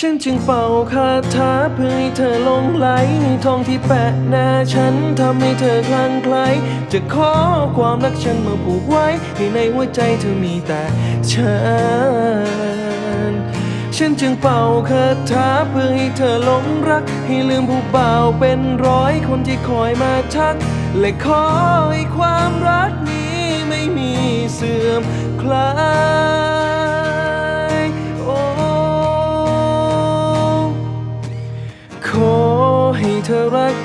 ฉันจึงเป่าคาถาเพื่อให้เธอลงไหลในทองที่แปะหน้าฉันทำให้เธอคลั่งไคล้จะขอความรักฉันมาผูกไว้ให้ในหัวใจเธอมีแต่ฉัน ฉันจึงเป่าคาถาเพื่อให้เธอหลงรัก ให้ลืมผู้บ่าวเป็นร้อยคนที่คอยมาทัก และขอให้ความรักนี้ไม่มีเสื่อมคลาย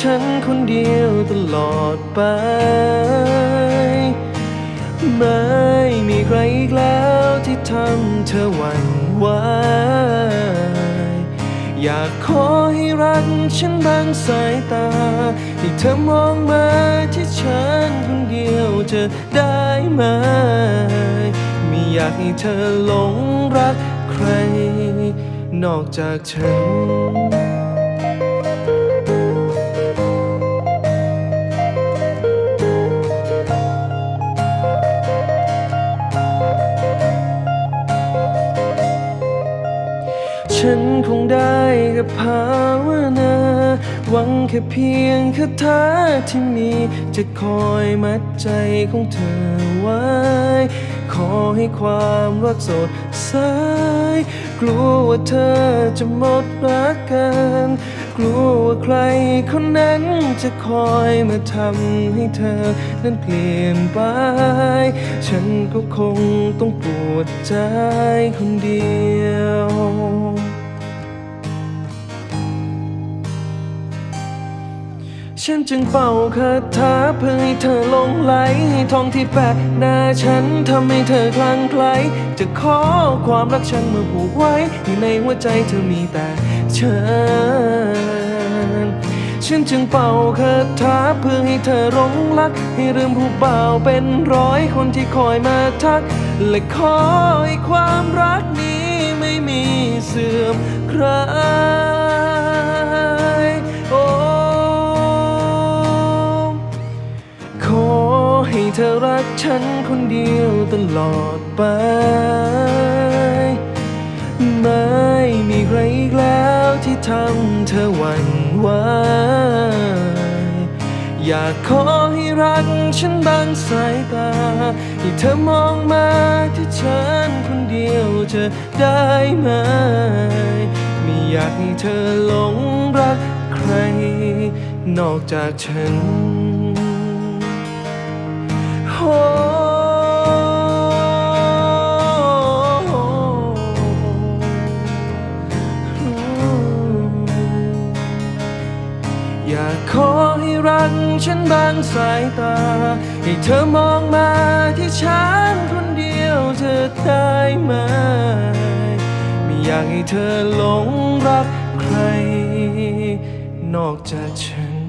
ฉันคนเดียวตลอดไป ไม่มีใครอีกแล้วที่ทำเธอหวั่นไหวอยากขอให้รักฉันบางสายตา ให้เธอมองมาที่ฉันคนเดียวจะได้ไหม ไม่อยากให้เธอหลงรักใคร นอกจากฉัน ฉันคงได้กับภาวนา หวังแค่เพียงคาถาที่มี จะคอยมัดใจของเธอไว้ ขอให้ความรักสดใสกลัวว่าเธอจะหมดรักกัน กลัวว่าใครคนนั้นจะคอยมาทำให้เธอนั้นเปลี่ยนไป ฉันก็คงต้องปวดใจคนเดียว ฉันจึงเป่าคาถาเพื่อให้เธอลงไหลให้ทองที่แปะหน้าฉันทำให้เธอคลั่งไคล้จะขอความรักฉันมาผูกไว้ให้ในหัวใจเธอมีแต่ฉันฉันจึงเป่าคาถาเพื่อให้เธอหลงรัก ให้ลืมผู้บ่าเป็นร้อยคนที่คอยมาทัก และขอให้ความรักนี้ไม่มีเสื่อมคลาย เธอรักฉันคนเดียวตลอดไป ไม่มีใครอีกแล้วที่ทำเธอหวั่นไหวอยากขอให้รักฉันบางสายตา ให้เธอมองมาที่ฉันคนเดียวจะได้ไหม ไม่อยากให้เธอหลงรักใคร นอกจากฉัน อยากขอให้รักฉันบางสายตา ให้เธอมองมาที่ฉันคนเดียวเธอได้ไหม ไม่อยากให้เธอหลงรักใคร นอกจากฉัน